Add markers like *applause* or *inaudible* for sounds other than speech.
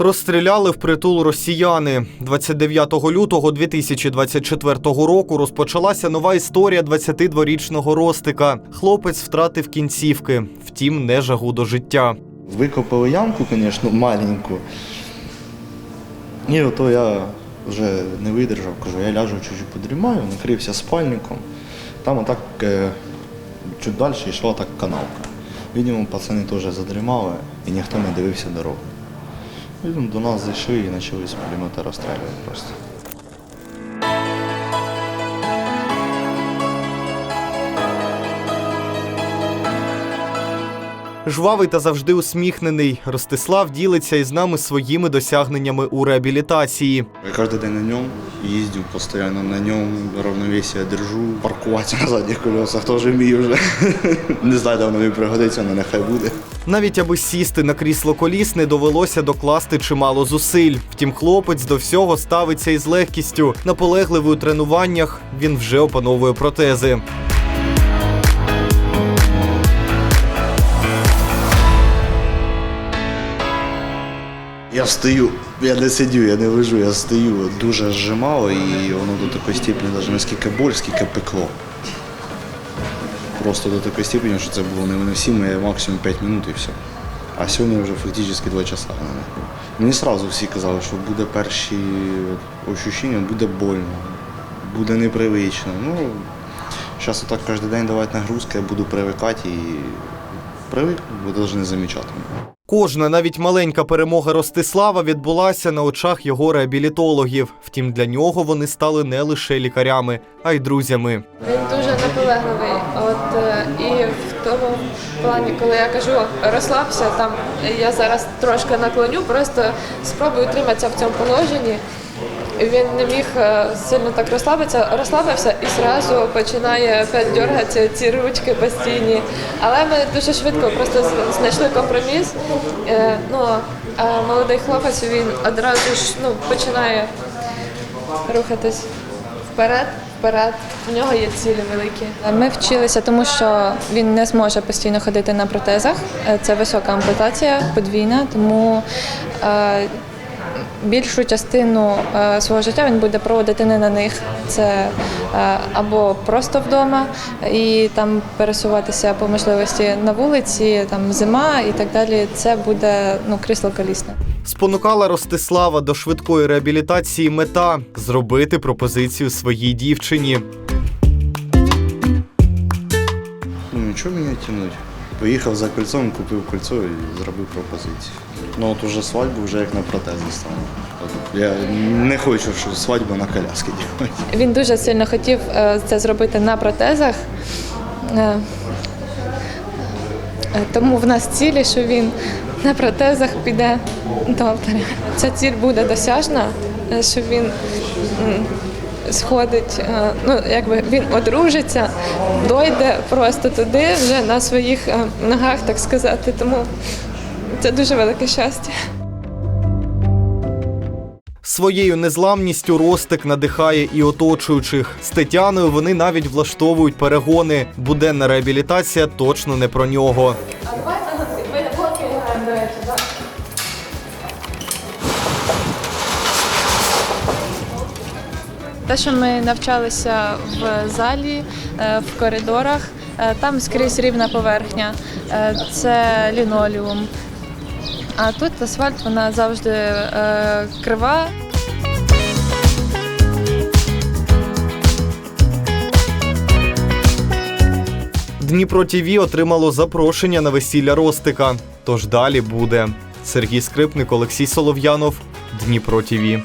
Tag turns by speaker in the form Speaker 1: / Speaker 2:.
Speaker 1: Розстріляли впритул росіяни. 29 лютого 2024 року розпочалася нова історія 22-річного Ростика. Хлопець втратив кінцівки, втім, не жагу до життя.
Speaker 2: Викопали ямку, звісно, маленьку. І ото я вже не видержав, кажу, я ляжу чуть-чуть подрімаю, накрився спальником. Там отак е, чуть далі йшла так канавка. Видимо, пацани теж задрімали і ніхто не дивився дорогу. Видимо, до нас зайшли і почали з пулемета розстрілювати просто.
Speaker 1: Жвавий та завжди усміхнений. Ростислав ділиться із нами своїми досягненнями у реабілітації.
Speaker 2: Я кожен день на ньому їздю постійно на ньому, равновесие держу, паркуватися на задніх колесах теж вмію вже. *laughs* Не знаю, де воно мені пригодиться, але нехай буде.
Speaker 1: Навіть аби сісти на крісло коліс, не довелося докласти чимало зусиль. Втім, хлопець до всього ставиться із легкістю. Наполегливий у тренуваннях він вже опановує протези.
Speaker 2: Я встаю, я не сидю, я не лежу, я стою. Дуже зжимало і воно до такої степені, навіть не скільки боль, скільки пекло. Просто до такої степені, що це було невиносимо, я максимум 5 минут і все. А сьогодні вже фактично 2 часа. Мені одразу всі казали, що буде перші відчуття, буде больно, буде непривично. Ну, зараз отак кожен день давати нагрузки, я буду привикати і привик, бо навіть не замічати.
Speaker 1: Кожна, навіть маленька перемога Ростислава відбулася на очах його реабілітологів. Втім, для нього вони стали не лише лікарями, а й друзями.
Speaker 3: Він дуже наполегливий. От е, і в тому плані, коли я кажу розслабся, там я зараз трошки наклоню, просто спробую триматися в цьому положенні. Він не міг е, сильно так розслабитися, розслабився і одразу починає дергатися ці ручки постійні. Але ми дуже швидко просто знайшли компроміс. Е, Ну, а молодий хлопець він одразу ж ну, починає рухатись вперед, вперед. У нього є цілі великі. Ми вчилися, тому що він не зможе постійно ходити на протезах. Е, Це висока ампутація, подвійна, тому е, більшу частину е, свого життя він буде проводити не на них. Це е, або просто вдома і там пересуватися по можливості на вулиці, там зима і так далі. Це буде ну крісло колісне.
Speaker 1: Спонукала Ростислава до швидкої реабілітації мета зробити пропозицію своїй дівчині.
Speaker 2: Ну, нічого мене тянуть. Поїхав за кольцом, купив кольцо і зробив пропозицію. Ну от уже свадьбу вже як на протези стане. От Я не хочу, щоб свадьбу на коляски робити.
Speaker 3: Він дуже сильно хотів е, це зробити на протезах. Е, Тому в нас цілі, що він на протезах піде до алтаря. Ця ціль буде досяжна, е, що він сходить, е, ну якби він одружиться, дойде просто туди вже на своїх ногах, так сказати. Тому це дуже велике щастя.
Speaker 1: Своєю незламністю Ростик надихає і оточуючих. З Тетяною вони навіть влаштовують перегони. Буденна реабілітація точно не про нього.
Speaker 3: Те, що ми навчалися в залі, е, в коридорах, е, там скрізь рівна поверхня, Е, це лінолеум. А тут асфальт вона завжди е, крива.
Speaker 1: Дніпро ТІВІ отримало запрошення на весілля Ростика. Тож далі буде. Сергій Скрипник, Олексій Солов'янов, Дніпро ТІВІ.